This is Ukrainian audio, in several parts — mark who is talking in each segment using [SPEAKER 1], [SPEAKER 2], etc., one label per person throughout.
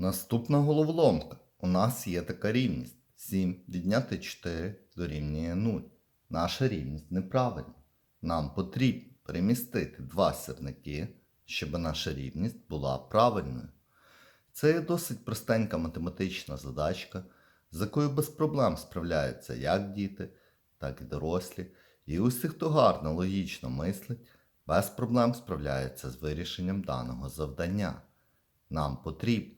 [SPEAKER 1] Наступна головоломка. У нас є така рівність. 7 відняти 4 дорівнює 0. Наша рівність неправильна. Нам потрібно перемістити два сірники, щоб наша рівність була правильною. Це є досить простенька математична задачка, з якою без проблем справляються як діти, так і дорослі. І усі, хто гарно логічно мислить, без проблем справляються з вирішенням даного завдання. Нам потрібно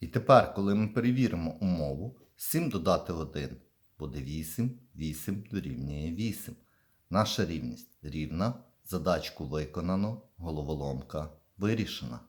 [SPEAKER 1] І тепер, коли ми перевіримо умову, 7 додати 1 буде 8, 8 дорівнює 8. Наша рівність рівна, задачку виконано, головоломка вирішена.